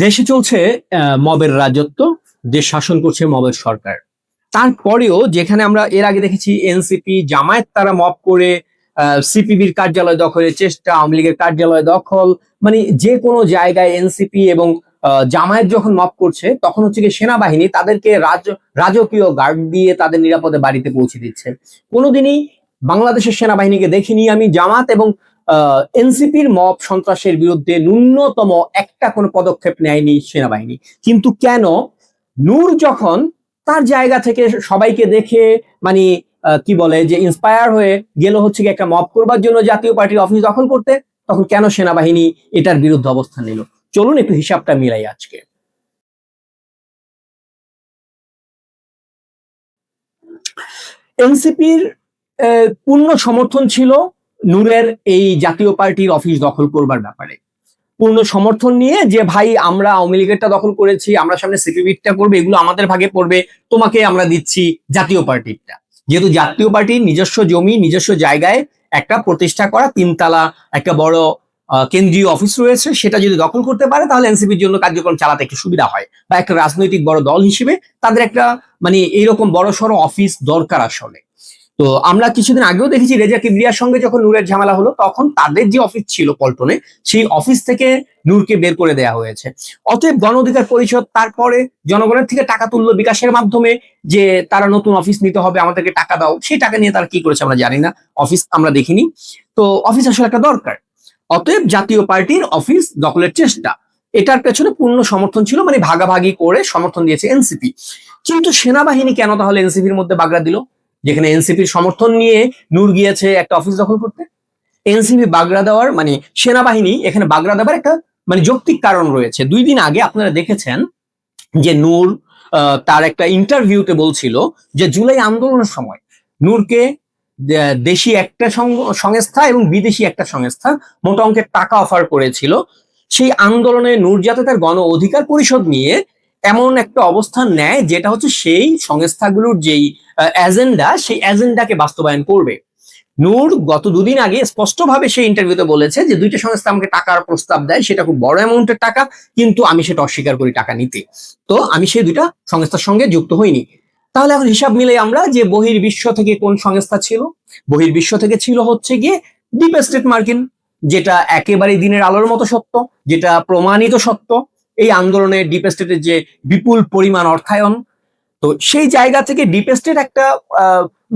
দেশে চলছে মবের রাজত্ব, দেশ শাসন করছে মবের সরকার। তারপরেও যেখানে আমরা এর আগে দেখেছি এনসিপি, জামায়াত তারা মব করে সিপিবির কার্যালয় দখলের চেষ্টা, আওয়ামী লীগের কার্যালয় দখল মানে যে কোনো জায়গায় এনসিপি এবং জামায়াত যখন মব করছে, তখন হচ্ছে কি সেনাবাহিনী তাদেরকে রাজ, রাজকীয় গার্ড দিয়ে তাদের নিরাপদে বাড়িতে পৌঁছে দিচ্ছে। কোনোদিনই বাংলাদেশের সেনাবাহিনীকে দেখিনি আমি জামাত এবং এনসিপির মব সন্ত্রাসের বিরুদ্ধে ন্যূনতম একটা কোনো পদক্ষেপ নেয়নি সেনাবাহিনী। কিন্তু কেন? নূর যখন তার জায়গা থেকে সবাইকে দেখে মানে কি বলে, যে ইন্সপায়ার হয়ে গেল হচ্ছে একটা মব করবার জন্য জাতীয় পার্টির অফিস দখল করতে, তখন কেন সেনাবাহিনী এটার বিরুদ্ধে অবস্থান নিল? চলুন একটু হিসাবটা মিলাই আজকে। এনসিপির পূর্ণ সমর্থন ছিল নূরের এই জাতীয় পার্টির অফিস দখল করবার ব্যাপারে। পূর্ণ সমর্থন নিয়ে যে, ভাই, আমরা আওয়ামী লীগেরটা দখল করেছি, আমরা সামনে সিপিবিটা করবে, এগুলো আমাদের ভাগে পড়বে, তোমাকে আমরা দিচ্ছি জাতীয় পার্টিরটা। যেহেতু জাতীয় পার্টির নিজস্ব জমি, নিজস্ব জায়গায় একটা প্রতিষ্ঠা করা, তিনতলা একটা বড় কেন্দ্রীয় অফিস রয়েছে, সেটা যদি দখল করতে পারে, তাহলে এনসিপির জন্য কার্যক্রম চালাতে একটু সুবিধা হয়। বা একটা রাজনৈতিক বড় দল হিসেবে তাদের একটা মানে এইরকম বড় সড়ো অফিস দরকার আসলে। তো আমরা কিছুদিন আগেও দেখেছি রেজা কিবরিয়ার সঙ্গে যখন নূরের ঝামেলা হলো, তখন তাদের যে অফিস ছিল পল্টনে, সেই অফিস থেকে নূরকে বের করে দেওয়া হয়েছে। অতএব গণ অধিকার পরিষদ তারপরে জনগণের থেকে টাকা তুললো বিকাশের মাধ্যমে যে তারা নতুন অফিস নিতে হবে, আমাদেরকে টাকা দাও। সেই টাকা নিয়ে তারা কি করেছে আমরা জানি না। অফিস আমরা দেখিনি। তো অফিস আসলে একটা দরকার। অতএব জাতীয় পার্টির অফিস দখলের চেষ্টা। এটার পেছনে পূর্ণ সমর্থন ছিল মানে ভাগাভাগি করে সমর্থন দিয়েছে এনসিপি কিন্তু সেনাবাহিনী কেন তাহলে এনসিপির মধ্যে বাগড়া দিল? যেখানে এনসিপির সমর্থন নিয়ে নূর গিয়েছে একটা অফিস দখল করতে। এনসিপি বাগড়া দেওয়ার মানে সেনাবাহিনী এখানে বাগড়া দেওয়ার একটা মানে যৌক্তিক কারণ রয়েছে। দুই দিন আগে আপনারা দেখেছেন যে নূর তার একটা ইন্টারভিউতে বলছিল যে জুলাই আন্দোলনের সময় নূরকে দেশি একটা সংস্থা এবং বিদেশি একটা সংস্থা মোটা অঙ্কের টাকা অফার করেছিল। সেই আন্দোলনে নূর যাতে তার গণ অধিকার পরিষদ নিয়ে এমন একটা অবস্থান নেয় যেটা হচ্ছে সেই সংস্থাগুলোর যেই এজেন্ডা সেই এজেন্ডাকে বাস্তবায়ন করবে। নূর গত দুদিন আগে স্পষ্টভাবে সেই ইন্টারভিউতে বলেছে যে দুইটা সংস্থা আমাকে টাকার প্রস্তাব দেয়, সেটা খুব বড় অ্যামাউন্টের টাকা, কিন্তু আমি সেটা অস্বীকার করি টাকা নিতে। তো আমি সেই দুইটা সংস্থার সঙ্গে যুক্ত হইনি। তাহলে এখন হিসাব মিলে আমরা যে বহির্বিশ্ব থেকে কোন সংস্থা ছিল? বহির্বিশ্ব থেকে ছিল হচ্ছে গিয়ে ডিপ স্টেট মার্কিন যেটা একেবারে দিনের আলোর মতো সত্য, যেটা প্রমাণিত সত্য এই আন্দোলনে ডিপ স্টেটের যে বিপুল পরিমাণ অর্থায়ন, তো সেই জায়গা থেকে ডিপ স্টেট একটা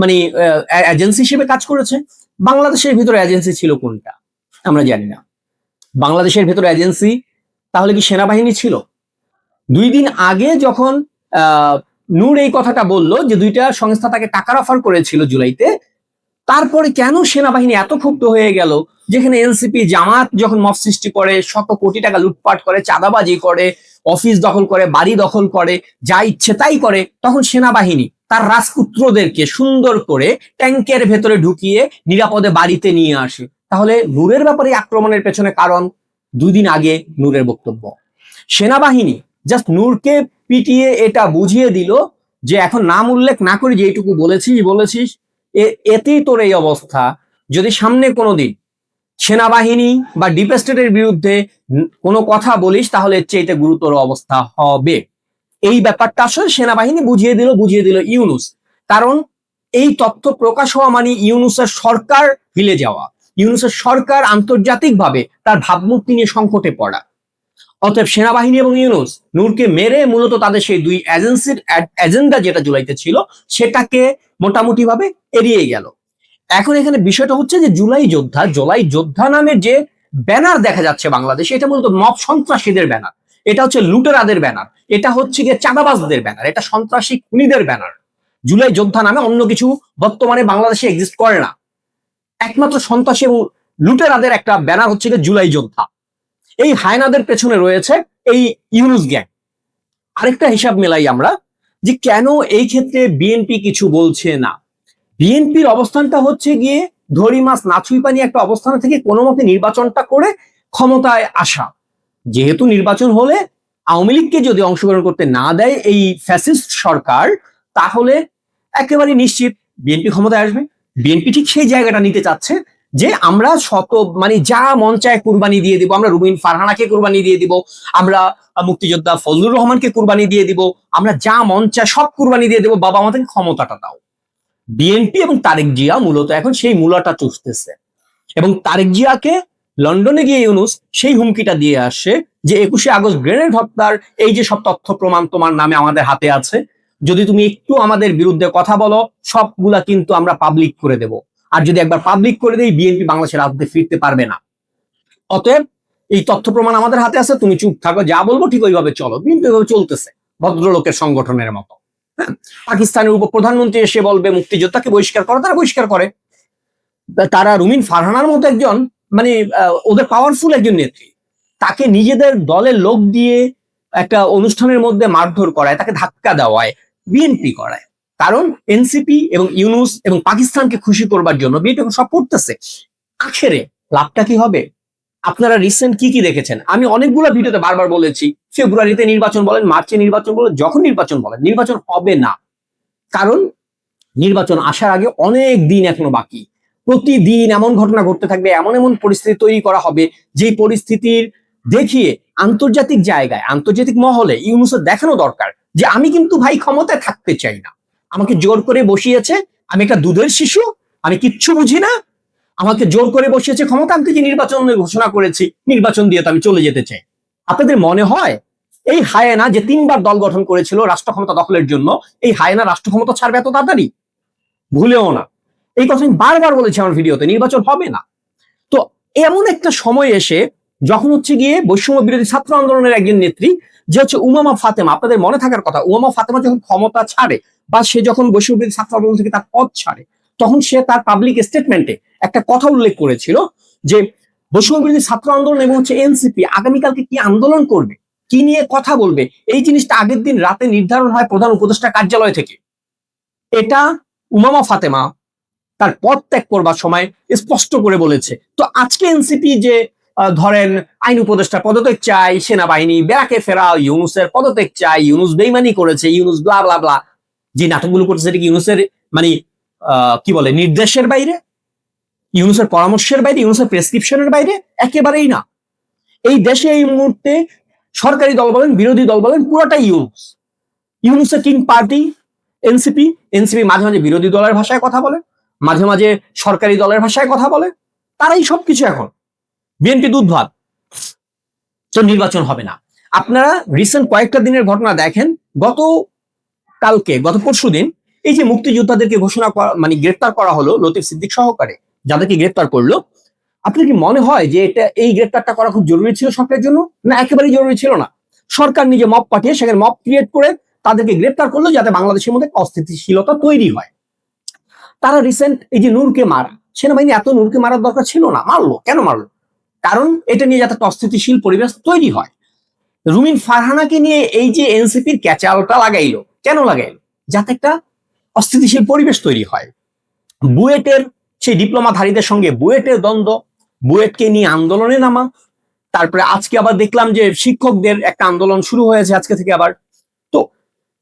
মানে এজেন্সি হিসেবে কাজ করেছে। বাংলাদেশের ভিতরে এজেন্সি ছিল কোনটা? আমরা জানি না। বাংলাদেশের ভেতরে এজেন্সি তাহলে কি সেনাবাহিনী ছিল? দুই দিন আগে যখন নূর এই কথাটা বলল যে দুইটা সংস্থা তাকে টাকার অফার করেছিল জুলাইতে তারপরে কেন সেনাবাহিনী এত ক্ষুব্ধ হয়ে গেল? যেখানে এনসিপি জামাত যখন মফ সৃষ্টি করে, শত কোটি টাকা লুটপাট করে, চাঁদাবাজি করে, অফিস দখল করে, বাড়ি দখল করে, যা ইচ্ছে তাই করে, তখন সেনাবাহিনী তার রাজপুত্রদেরকে সুন্দর করে ট্যাঙ্কের ভেতরে ঢুকিয়ে নিরাপদে বাড়িতে নিয়ে আসে। তাহলে নূরের ব্যাপারে আক্রমণের পেছনে কারণ? দুই দিন আগে নূরের বক্তব্য। সেনাবাহিনী জাস্ট নূরকে পিটিয়ে এটা বুঝিয়ে দিল যে এখন নাম উল্লেখ না করে যেটুকু বলেছিস বলেছিস এতেই তোর এই অবস্থা। যদি সামনে কোনোদিন সেনাবাহিনী বা ডিপ স্টেটের বিরুদ্ধে কোনো কথা বলিস, তাহলে এর চেয়ে গুরুতর অবস্থা হবে। এই ব্যাপারটা আসলে সেনাবাহিনী বুঝিয়ে দিল বুঝিয়ে দিল ইউনুস। কারণ এই তথ্য প্রকাশ হওয়া মানে ইউনুসের সরকার হিলে যাওয়া। ইউনুসের সরকার আন্তর্জাতিকভাবে তার ভাবমূর্তি নিয়ে সংকটে পড়া। অতএব সেনাবাহিনী এবং ইউনুস নূরকে মেরে মূলত তাদের সেই দুই এজেন্সির এজেন্ডা যেটা জুলাইতে ছিল, সেটাকে মোটামুটি ভাবে এড়িয়ে গেল। এখন এখানে বিষয়টা হচ্ছে যে জুলাই যোদ্ধা জুলাই যোদ্ধা নামের যে ব্যানার দেখা যাচ্ছে বাংলাদেশে, এটা মূলত মব সন্ত্রাসীদের ব্যানার। এটা হচ্ছে লুটেরাদের ব্যানার। এটা হচ্ছে গিয়ে চাঁদাবাজদের ব্যানার। এটা সন্ত্রাসী খুনিদের ব্যানার। জুলাই যোদ্ধা নামে অন্য কিছু বর্তমানে বাংলাদেশে এক্সিস্ট করে না। একমাত্র সন্ত্রাসী এবং লুটেরাদের একটা ব্যানার হচ্ছে গিয়ে জুলাই যোদ্ধা। এই হায়নাদের পেছনে রয়েছে এই ইউনুস গ্যাং। আরেকটা হিসাব মেলাই আমরা যে কেন এই ক্ষেত্রে বিএনপি কিছু বলছে না। বিএনপির অবস্থানটা হচ্ছে গিয়ে ধরি মাছ নাছুই পানি একটা অবস্থান থেকে কোনো মতে নির্বাচনটা করে ক্ষমতায় আসা। যেহেতু নির্বাচন হলে আওয়ামী লীগকে যদি অংশগ্রহণ করতে না দেয় এই ফ্যাসিস্ট সরকার, তাহলে একেবারে নিশ্চিত বিএনপি ক্ষমতায় আসবে। বিএনপি ঠিক সেই জায়গাটা নিতে চাচ্ছে যে আমরা শত মানে যা মন চায় কুরবানি দিয়ে দিব, আমরা রুবিন ফারহানাকে কুরবানি দিয়ে দিব, আমরা মুক্তিযোদ্ধা ফজলুর রহমানকে কুরবানি দিয়ে দিব, আমরা যা মন চায় সব কুরবানি দিয়ে দিব, বাবা আমাদের ক্ষমতাটা দাও। বিএনপি এবং তারেক জিয়া মূলত এখন সেই মূলাটা চুষতেছে। এবং তারেক জিয়াকে লন্ডনে গিয়ে ইউনুস সেই হুমকিটা দিয়ে আসে যে একুশে আগস্ট গ্রেনেড হত্যার এই যে সব তথ্য প্রমাণ তোমার নামে আমাদের হাতে আছে, যদি তুমি একটু আমাদের বিরুদ্ধে কথা বলো, সবগুলা কিন্তু আমরা পাবলিক করে দেব। আর যদি একবার পাবলিক করে দেই বিএনপি বাংলাদেশের রাজনীতি ফিরতে পারবে না। অতএব এই তথ্য প্রমাণ আমাদের হাতে আছে, তুমি চুপ থাকো, যা বলব ঠিক ওইভাবে চলো। বিএনপি ওইভাবে চলতেছে, ভদ্রলোকের সংগঠনের মতো। হ্যাঁ পাকিস্তানের উপ প্রধানমন্ত্রী এসে বলবে, মুক্তিযোদ্ধাকে বহিষ্কার করো, তারা বহিষ্কার করে। তারা রুমিন ফারহানার মতো একজন মানে ওদের পাওয়ারফুল একজন নেত্রী। তাকে নিজেদের দলের লোক দিয়ে একটা অনুষ্ঠানের মধ্যে মারধর করায়, তাকে ধাক্কা দেওয়ায় বিএনপি করায়। কারণ এনসিপি এবং ইউনুস এবং পাকিস্তানকে খুশি করবার জন্য বিএনপি সব করতেছে। আখেরে লাভটা কি হবে? আপনারা রিসেন্ট কি কি দেখেছেন? আমি অনেকগুলো ভিডিওতে বারবার বলেছি, ফেব্রুয়ারিতে নির্বাচন বলেন, মার্চে নির্বাচন বলেন, যখন নির্বাচন বলেন, নির্বাচন হবে না। কারণ নির্বাচন আসার আগে অনেক দিন এখনও বাকি। প্রতিদিন এমন ঘটনা ঘটতে থাকবে, এমন এমন পরিস্থিতি তৈরি করা হবে, যেই পরিস্থিতির দেখিয়ে আন্তর্জাতিক জায়গায়, আন্তর্জাতিক মহলে ইউনুসের দেখানো দরকার যে আমি কিন্তু ভাই ক্ষমতায় থাকতে চাই না। আমাকে জোর করে বসিয়েছে, আমি একটা দুধের শিশু, আমি কিচ্ছু বুঝি না। আমাকে জোর করে বসিয়েছে ক্ষমতা, আমি যে নির্বাচন ঘোষণা করেছি, নির্বাচন দিয়ে তো আমি চলে যেতে চাই। আপনাদের মনে হয় এই হায়েনা যে তিনবার দল গঠন করেছিল রাষ্ট্র ক্ষমতা দখলের জন্য, এই হায়েনা রাষ্ট্র ক্ষমতা ছাড়বে এত তাড়াতাড়ি? ভুলেও না। এই কথা আমি বারবার বলেছি আমার ভিডিওতে, নির্বাচন হবে না। তো এমন একটা সময় এসে যখন হচ্ছে গিয়ে বৈষম্য বিরোধী ছাত্র আন্দোলনের একজন নেত্রী, যে হচ্ছে উমামা ফাতেমা, আপনাদের মনে থাকার কথা, উমামা ফাতেমা যখন ক্ষমতা ছাড়ে বা সে যখন বৈষম্য ছাত্র আন্দোলন থেকে তার পদ ছাড়ে, তখন সে তার পাবলিক স্টেটমেন্টে একটা কথা উল্লেখ করেছিল যে বৈষম্য ছাত্র আন্দোলন এবং হচ্ছে এনসিপি আগামীকালকে কি আন্দোলন করবে? কি নিয়ে কথা বলবে? এই জিনিসটা আগের দিন রাতে নির্ধারণ হয় প্রধান উপদেষ্টা কার্যালয় থেকে। এটা উমামা ফাতেমা তার পদ ত্যাগ করবার সময় স্পষ্ট করে বলেছে। তো আজকে এনসিপি যে ধরেন আইন উপদেষ্টা পদত্যাগ চাই সেনাবাহিনী বেড়াকে ফেরা ইউনুসের পদত্যাগ চাই ইউনুস বেইমানি করেছে, ইউনুস ব্লা ব্লা ব্লা যে নাটকগুলো করছে সেটা কি ইউনুসের মানে কি বলে, নির্দেশের বাইরে? ইউনুসের পরামর্শের বাইরে, ইউনুসের প্রেসক্রিপশনের বাইরে? একেবারেই না। এই দেশে এই মুহূর্তে সরকারি দল বলেন, বিরোধী দল বলেন, পুরোটাই ইউনুস। ইউনুসের কিং পার্টি, এনসিপি এনসিপি মাঝে মাঝে বিরোধী দলের ভাষায় কথা বলে, মাঝে মাঝে সরকারি দলের ভাষায় কথা বলে, তারাই সবকিছু এখন। বিএনপি দুধ ভাত তো নির্বাচন হবে না। আপনারা রিসেন্ট কয়েকটা দিনের ঘটনা দেখেন, গত কালকে, গত পরশু দিন এই যে মুক্তিযোদ্ধাদেরকে ঘোষণা করা মানে গ্রেপ্তার করা হলো লতিফ সিদ্দিক সহকারে, যাদেরকে গ্রেপ্তার করল, আপনার কি মনে হয় যে এটা, এই গ্রেপ্তারটা করা খুব জরুরি ছিল সরকারের জন্য? না, একেবারেই জরুরি ছিল না? সরকার নিজে মপ পাঠিয়ে সেখানে মপ ক্রিয়েট করে তাদেরকে গ্রেপ্তার করল যাতে বাংলাদেশের মধ্যে অস্থিতিশীলতা তৈরি হয়। তারা রিসেন্ট এই যে নূরকে মারা, সেনাবাহিনী এত নূরকে মারার দরকার ছিল না, মারলো, কেন মারলো? কারণ এটা নিয়ে যাতে একটা অস্থিতিশীল পরিবেশ তৈরি হয়। রুমিন ফারহানাকে নিয়ে এই যে এনসিপির ক্যাচালটা লাগাইলো কেন লাগাইলো যাতে একটা অস্থিতিশীল পরিবেশ তৈরি হয়। বুয়েটের সেই ডিপ্লোমাধারীদের সঙ্গে বুয়েটের দ্বন্দ্ব, বুয়েটকে নিয়ে আন্দোলনে নামা, তারপরে আজকে আবার দেখলাম যে শিক্ষকদের একটা আন্দোলন শুরু হয়েছে আজকে থেকে আবার। তো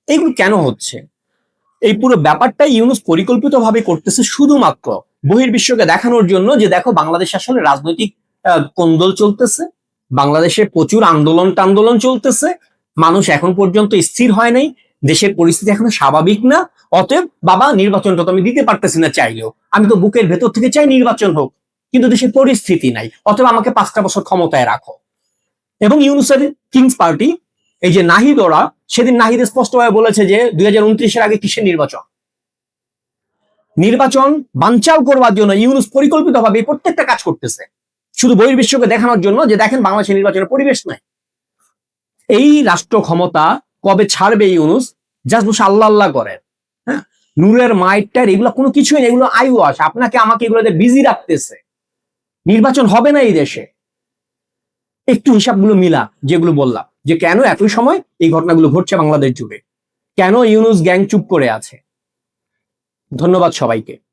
এইগুলো কেন হচ্ছে? এই পুরো ব্যাপারটাই ইউনুস পরিকল্পিতভাবে করতেছে শুধুমাত্র বহির্বিশ্বকে দেখানোর জন্য যে দেখো বাংলাদেশ আসলে রাজনৈতিক কোন্দল চলতেছে, বাংলাদেশে প্রচুর আন্দোলন টান্দোলন চলতেছে, মানুষ এখন পর্যন্ত স্থির হয় নাই দেশের পরিস্থিতি এখনও স্বাভাবিক না, অতএব বাবা নির্বাচনটা তো আমি দিতে পারতেছি না চাইলেও, আমি তো বুকের ভেতর থেকে চাই নির্বাচন হোক, কিন্তু দেশের পরিস্থিতি নাই, অতএব আমাকে পাঁচটা বছর ক্ষমতায় রাখো। এবং ইউনুসের কিংস পার্টি এই যে নাহিদ ওরা, সেদিন নাহিদ স্পষ্টভাবে বলেছে যে দুই হাজার উনত্রিশের আগে কিসের নির্বাচন? নির্বাচন বানচাল করবার জন্য ইউনুস পরিকল্পিতভাবে প্রত্যেকটা কাজ করতেছে, শুধু বহির্বিশ্বকে দেখানোর জন্য যে দেখেন বাংলাদেশের নির্বাচনের পরিবেশ নাই। এই রাষ্ট্র ক্ষমতা কবে ছাড়বে ইউনুস? জাস্ট বসে আল্লাহ আল্লাহ করেন হ্যাঁ? নূরের মাইটার এগুলো কোনো কিছুই নেই, এগুলো আই ওয়াশ আপনাকে আমাকে এগুলোতে বিজি রাখতেছে। নির্বাচন হবে না এই দেশে। একটু হিসাবগুলো মিলা, যেগুলো বললাম, যে কেন একই সময় এই ঘটনাগুলো ঘটছে বাংলাদেশ জুড়ে? কেন ইউনুস গ্যাং চুপ করে আছে? ধন্যবাদ সবাইকে।